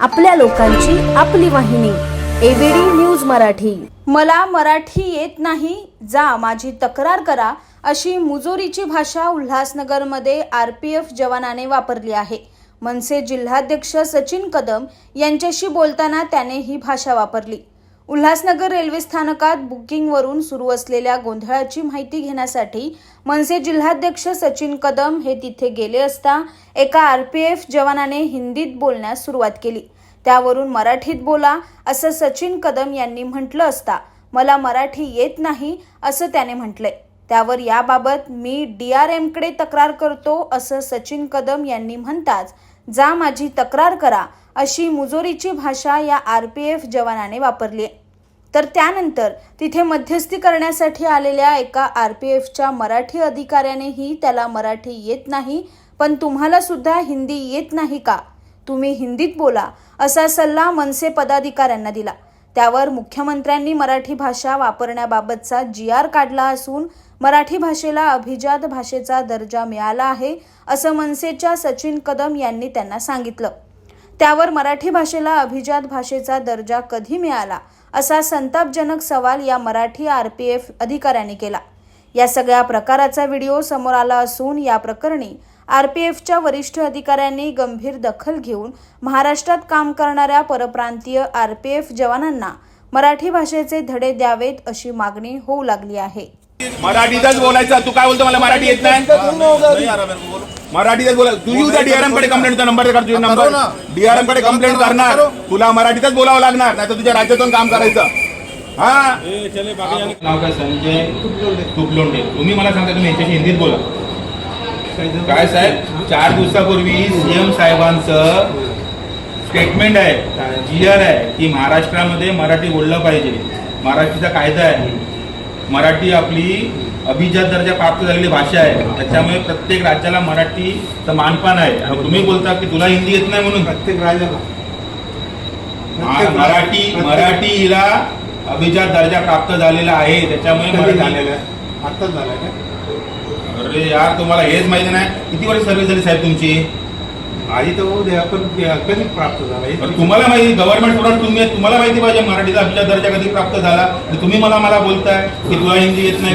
आपल्या लोकांची आपली वाहिनी. ABD news Marathi. मला मराठी येत नाही. जा माझी तक्रार करा अशी मुजोरीची भाषा उल्हासनगरमध्ये आर पी एफ जवानाने वापरली आहे. मनसे जिल्हाध्यक्ष सचिन कदम यांच्याशी बोलताना त्याने ही भाषा वापरली. उल्हासनगर रेल्वे स्थानकात बुकिंगवरून सुरू असलेल्या गोंधळाची माहिती घेण्यासाठी मनसे जिल्हाध्यक्ष सचिन कदम हे तिथे गेले असता एका आर पी एफ जवानाने हिंदीत बोलण्यास सुरुवात केली. त्यावरून मराठीत बोला असं सचिन कदम यांनी म्हटलं असता. मला मराठी येत नाही असं त्याने म्हटलंय. त्यावर याबाबत मी डी आर एमकडे तक्रार करतो असं सचिन कदम यांनी म्हणताच जा माझी तक्रार करा अशी मुजोरीची भाषा या आर पी एफ जवानाने वापरली. आहे तर त्यानंतर तिथे मध्यस्थी करण्यासाठी आलेल्या एका आर पी एफच्या मराठी अधिकाऱ्यानेही त्याला मराठी येत नाही पण तुम्हाला सुद्धा हिंदी येत नाही का? तुम्ही हिंदीत बोला असा सल्ला मनसे पदाधिकाऱ्यांना दिला. त्यावर मुख्यमंत्र्यांनी मराठी भाषा वापरण्याबाबतचा जी आर काढला असून मराठी भाषेला अभिजात भाषेचा दर्जा मिळाला आहे असं मनसेच्या सचिन कदम यांनी त्यांना सांगितलं. त्यावर मराठी भाषेला अभिजात भाषेचा दर्जा कधी मिळाला असा संतापजनक सवाल या मराठी आर पी एफ अधिकाऱ्यांनी केला. या सगळ्या प्रकाराचा व्हिडिओ समोर आला असून या प्रकरणी आर पी एफच्या वरिष्ठ अधिकाऱ्यांनी गंभीर दखल घेऊन महाराष्ट्रात काम करणाऱ्या परप्रांतीय आर पी एफ जवानांना मराठी भाषेचे धडे द्यावेत अशी मागणी होऊ लागली आहे. मराठीतच बोलायचं. तू काय बोलतो? मला मराठी येत नाही. मराठीतच बोला. तू येऊ डीआरएमकडे कंप्लेंटचा नंबर काढ तुझा नंबर डीआरएमकडे कंप्लेंट करणार. तुला मराठीतच बोलावं लागणार नाही तर तुझ्या राज्यातून काम करायचं. हा? नाव काय संजय तुपलोंडे तुम्ही मला सांगता तुम्ही याच्याशी हिंदीत बोला. काय साहेब? चार दिवसापूर्वी सीएम साहेबांचं स्टेटमेंट आहे जी आर आहे की महाराष्ट्रामध्ये मराठी बोललं पाहिजे. महाराष्ट्रीचा कायदा आहे. मराठी आपली अभिजात दर्जा प्राप्त झालेली भाषा आहे त्याच्यामुळे प्रत्येक राज्याला मराठीचं मानपान आहे. आणि तुम्ही बोलता की तुला हिंदी येत नाही म्हणून? प्रत्येक राज्याला. मा- मराठी मराठीला अभिजात दर्जा प्राप्त झालेला आहे त्याच्यामुळे कधी मराठी झालेलं आहे? आत्ताच झालंय का? अरे यार तुम्हाला हेच माहिती नाही. किती वर्ष सर्व्हिस झाली साहेब तुमची? आधी तर होऊ द्या पण कधी प्राप्त झाला? तुम्हाला माहिती गव्हर्नमेंट स्टुडंट तुम्ही तुम्हाला माहिती पाहिजे मराठीचा अभिजात दर्जा कधी प्राप्त झाला? तुम्ही मला मला बोलताय की तुला हिंदी येत नाही.